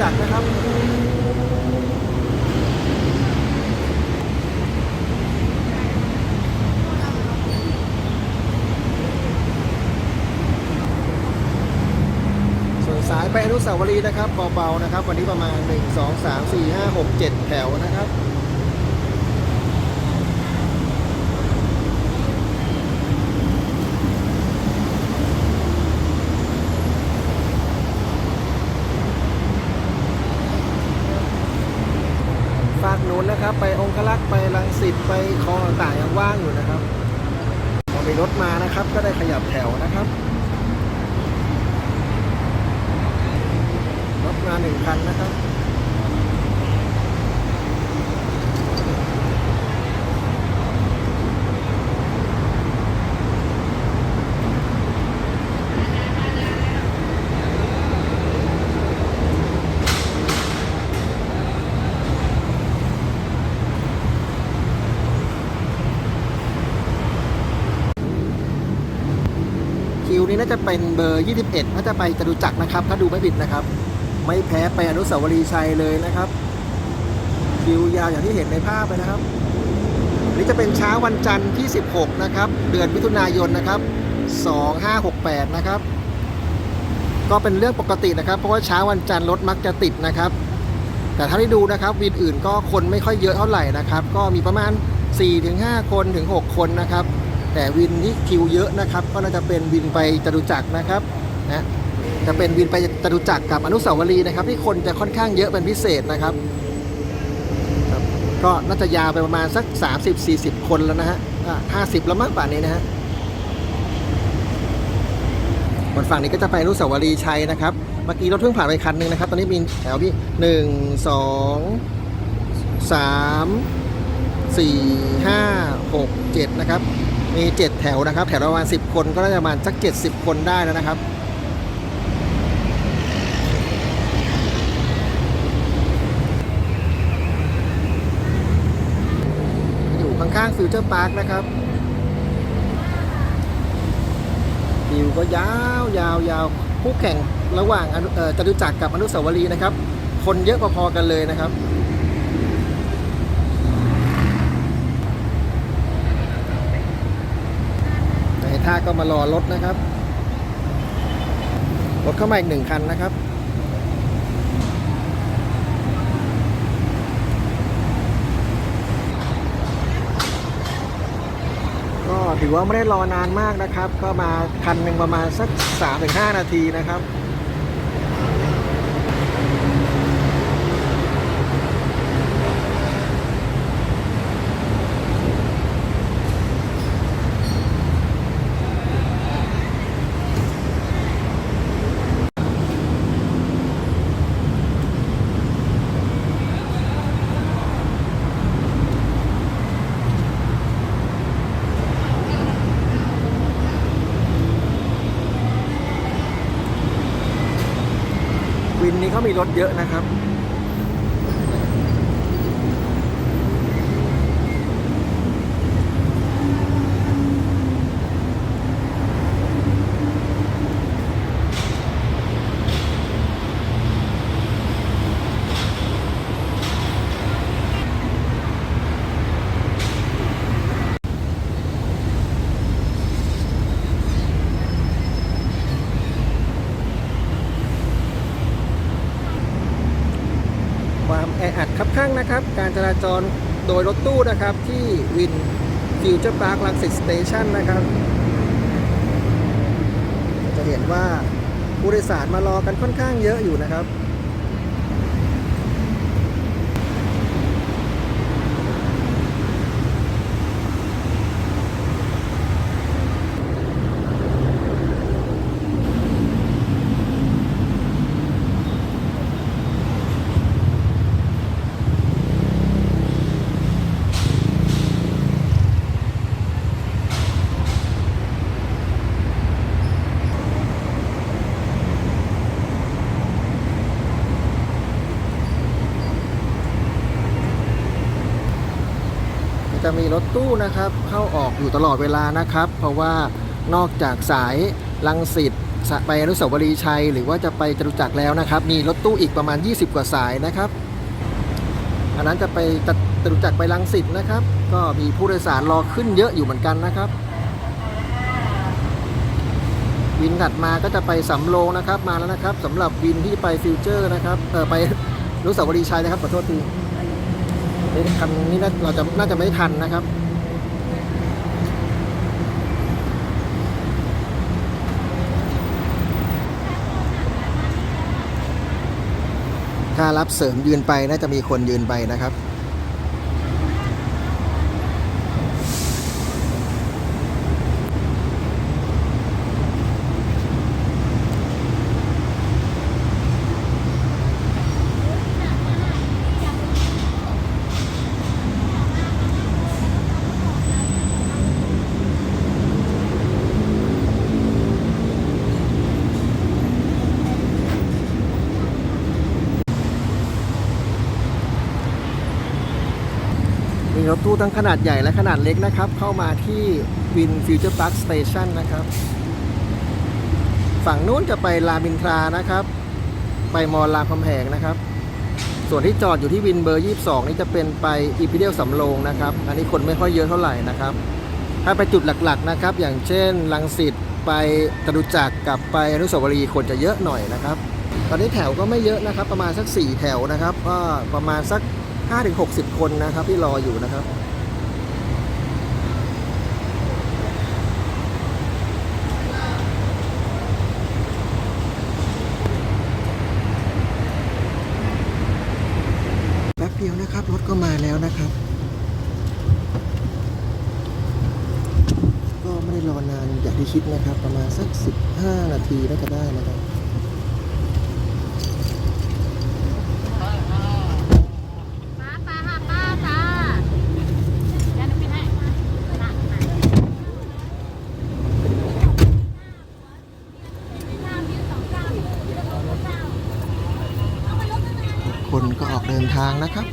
จักรนะครับส่วนสายไปอนุสาวรีย์นะครับเบาๆนะครับ วันนี้ประมาณ 1 2 3 4 5 6 7 แถวนะครับ นู้นนะครับ ไปองคลักษ์ไปลังสิตไปคลองต่างๆยังว่างอยู่นะครับพอมีรถมานะครับ ก็ได้ขยับแถวนะครับรถมาหนึ่งคันนะครับ คิว นี้น่าจะเป็นเบอร์ 21 น่าจะไปจตุจักรนะครับ ถ้าดูไม่ผิดนะครับ ไม่แพ้ไปอนุสาวรีย์ชัยเลยนะครับคิวยาวอย่างที่เห็นในภาพเลยนะครับนี่จะเป็นเช้าวันจันทร์ที่ 16 นะครับ เดือนมิถุนายนนะครับ 2568 นะครับ ก็เป็นเรื่องปกตินะครับ เพราะว่าเช้าวันจันทร์รถมักจะติดนะครับ แต่ถ้าได้ดูนะครับวินอื่นก็คนไม่ค่อยเยอะเท่าไหร่นะครับ ก็มีประมาณ 4-5 คนถึง 6 คนนะครับ แต่วินที่คิวเยอะนะครับ ก็น่าจะเป็นวินไปจตุจักรนะครับนะจะเป็นวินไปจตุจักรกับอนุสาวรีย์นะครับ ที่คนจะค่อนข้างเยอะเป็นพิเศษนะครับครับ ก็น่าจะยาวไปประมาณสัก 30-40 คนแล้วนะฮะห้าสิบแล้วมั้งป่านนี้นะฮะบนฝั่งนี้ก็จะไปอนุสาวรีย์ชัยนะครับ เมื่อกี้รถเพิ่งผ่านไปคันหนึ่งนะครับ ตอนนี้มีแถวที่หนึ่งสองสามสี่ห้าหกเจ็ดนะครับ มีเจ็ดแถวนะครับ แถวละประมาณสิบคนก็น่าจะประมาณสักเจ็ดสิบคนได้แล้วนะครับ อยู่ข้างๆฟิวเจอร์พาร์คนะครับวิวก็ยาวยาวยาวคู่แข่งระหว่างจตุจักรกับอนุสาวรีย์นะครับ คนเยอะพอๆกันเลยนะครับ ใน ท่าก็มารอรถนะครับ รถเข้ามาอีกหนึ่งคันนะครับก็ถือว่าไม่ได้รอนานมากนะครับ ก็มาคันหนึ่งประมาณสัก 3-5 นาทีนะครับ นนี้เขามีรถเยอะนะครับ ออัดคับข้างนะครับ การจราจรโดยรถตู้นะครับที่วินฟิวเจอร์พาร์คลังสิตสเตชันนะครับ จะเห็นว่าผู้โดยสารมารอกันค่อนข้างเยอะอยู่นะครับ รถตู้นะครับ เข้าออกอยู่ตลอดเวลานะครับ เพราะว่านอกจากสายลังสิตไปอนุสาวรีย์ชัย หรือว่าจะไปจตุจักรแล้วนะครับ มีรถตู้อีกประมาณ 20 กว่าสายนะครับ อันนั้นจะไปจตุจักรไปลังสิตนะครับ ก็มีผู้โดยสารรอขึ้นเยอะอยู่เหมือนกันนะครับวินถัดมาก็จะไปสำโรงนะครับมาแล้วนะครับสำหรับวินที่ไปฟิวเจอร์นะครับเออไปอนุสาวรีย์ชัยนะครับขอโทษที นี่คันนี้น่าเราจะน่าจะไม่ทันนะครับถ้ารับเสริมยืนไปน่าจะมีคนยืนไปนะครับ ตู้ทั้งขนาดใหญ่และขนาดเล็กนะครับ เข้ามาที่วินฟิวเจอร์พาร์คสเตชันนะครับ ฝั่งนู้นจะไปรามอินทรานะครับ ไปมอลรามคำแหงนะครับ ส่วนที่จอดอยู่ที่วินเบอร์ 22 นี่จะเป็นไปอีพีเดียลสำโรงนะครับ อันนี้คนไม่ค่อยเยอะเท่าไหร่นะครับ ถ้าไปจุดหลักๆนะครับ อย่างเช่นลังสิตไปจตุจักรกับไปอนุสาวรีย์คนจะเยอะหน่อยนะครับ ตอนนี้แถวก็ไม่เยอะนะครับ ประมาณสัก 4 แถวนะครับ ก็ประมาณสัก 5-60 คนนะครับที่รออยู่นะครับแป๊บเดียวนะครับ รถก็มาแล้วนะครับ ก็ไม่ได้รอนานอย่างที่คิดนะครับ ประมาณสัก 15 นาทีน่าจะได้นะครับ ป้าป้าค่ะป้าจ้าเดี๋ยวหนูปิดให้น่ะน่ะ คนก็ออกเดินทางนะครับ